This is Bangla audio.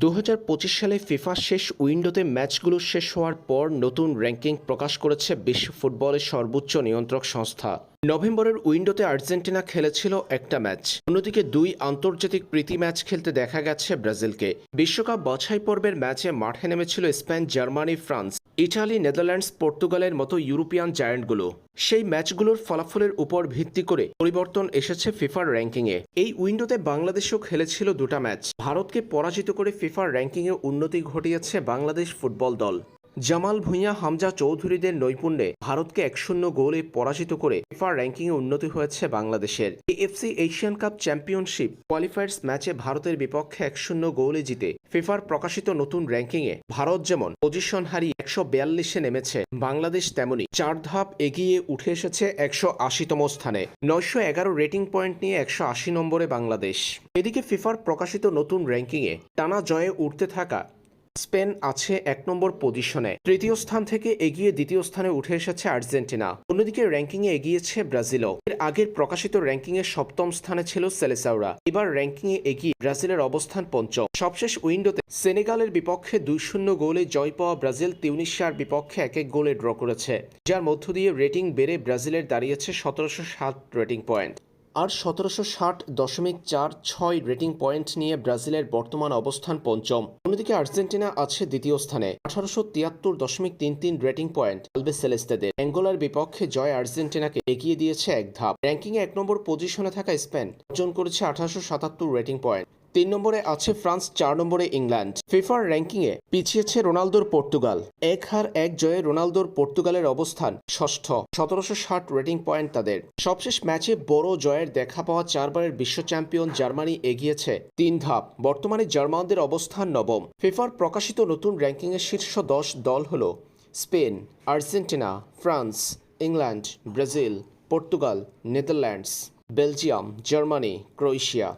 দু হাজার পঁচিশ সালে ফিফা শেষ উইন্ডোতে ম্যাচগুলো শেষ হওয়ার পর নতুন র্যাঙ্কিং প্রকাশ করেছে বিশ্ব ফুটবলের সর্বোচ্চ নিয়ন্ত্রক সংস্থা। নভেম্বরের উইন্ডোতে আর্জেন্টিনা খেলেছিল একটা ম্যাচ। অন্যদিকে দুই আন্তর্জাতিক প্রীতি ম্যাচ খেলতে দেখা গেছে ব্রাজিলকে। বিশ্বকাপ বাছাই পর্বের ম্যাচে মাঠে নেমেছিল Spain, Germany, France, Italy, Netherlands, পর্তুগালের মতো ইউরোপিয়ান জায়ান্টগুলো। সেই ম্যাচগুলোর ফলাফলের উপর ভিত্তি করে পরিবর্তন এসেছে ফিফার র্যাঙ্কিংয়ে। এই উইন্ডোতে বাংলাদেশও খেলেছিল দুটা ম্যাচ। ভারতকে পরাজিত করে ফিফার র্যাঙ্কিংয়ে উন্নতি ঘটিয়েছে বাংলাদেশ ফুটবল দল। জামাল ভুঁইয়া, হামজা চৌধুরীদের নৈপুণ্যে ভারতকে এক শূন্য গোলে পরাজিত করে ফিফার র্যাঙ্কিংয়ে উন্নতি হয়েছে বাংলাদেশের। AFC Asian Cup championship qualifiers ম্যাচে ভারতের বিপক্ষে এক শূন্য গোলে জিতে ফিফার প্রকাশিত নতুন র্যাঙ্কিংয়ে ভারত যেমন পজিশন হারিয়ে একশো বিয়াল্লিশে নেমেছে, বাংলাদেশ তেমনি চার ধাপ এগিয়ে উঠে এসেছে একশো আশিতম স্থানে। নয়শো এগারো রেটিং পয়েন্ট নিয়ে একশো আশি নম্বরে বাংলাদেশ। এদিকে ফিফার প্রকাশিত নতুন র্যাঙ্কিংয়ে টানা জয়ে উঠতে থাকা স্পেন আছে এক নম্বর পজিশনে। তৃতীয় স্থান থেকে এগিয়ে দ্বিতীয় স্থানে উঠে এসেছে আর্জেন্টিনা। অন্যদিকে র্যাঙ্কিংয়ে এগিয়েছে ব্রাজিলও। এর আগের প্রকাশিত র্যাঙ্কিংয়ে সপ্তম স্থানে ছিল সেলেসাউরা। এবার র্যাঙ্কিংয়ে এগিয়ে ব্রাজিলের অবস্থান পঞ্চম। সবশেষ উইন্ডোতে সেনেগালের বিপক্ষে দুই শূন্য গোলে জয় পাওয়া ব্রাজিল তিউনিশিয়ার বিপক্ষে এক এক গোলে ড্র করেছে। যার মধ্য দিয়ে রেটিং বেড়ে ব্রাজিলের দাঁড়িয়েছে সতেরোশো সাত রেটিং পয়েন্ট। আর সতেরোশো ষাট দশমিক চার ছয় রেটিং পয়েন্ট নিয়ে ব্রাজিলের বর্তমান অবস্থান পঞ্চম। অন্যদিকে আর্জেন্টিনা আছে দ্বিতীয় স্থানে। আঠারোশো তিয়াত্তর দশমিক তিন তিন রেটিং পয়েন্ট আলবে সেলেস্তেদের। অ্যাঙ্গোলার বিপক্ষে জয় আর্জেন্টিনাকে এগিয়ে দিয়েছে এক ধাপ। র্যাঙ্কিংয়ে এক নম্বর পজিশনে থাকা স্পেন অর্জন করেছে আঠারোশো সাতাত্তর রেটিং পয়েন্ট। তিন নম্বরে আছে ফ্রান্স, চার নম্বরে ইংল্যান্ড। ফিফার র্যাঙ্কিংয়ে পিছিয়েছে রোনালদোর পর্তুগাল। এক হার, এক জয়ে রোনালদোর পর্তুগালের অবস্থান ষষ্ঠ। সতেরোশো ষাট রেটিং পয়েন্ট তাদের। সবশেষ ম্যাচে বড় জয়ের দেখা পাওয়া চারবারের বিশ্ব চ্যাম্পিয়ন জার্মানি এগিয়েছে তিন ধাপ। বর্তমানে জার্মানদের অবস্থান নবম। ফিফার প্রকাশিত নতুন র্যাঙ্কিংয়ের শীর্ষ দশ দল হল Spain, Argentina, France, England, Brazil, Portugal, Netherlands, Belgium, Germany, Croatia.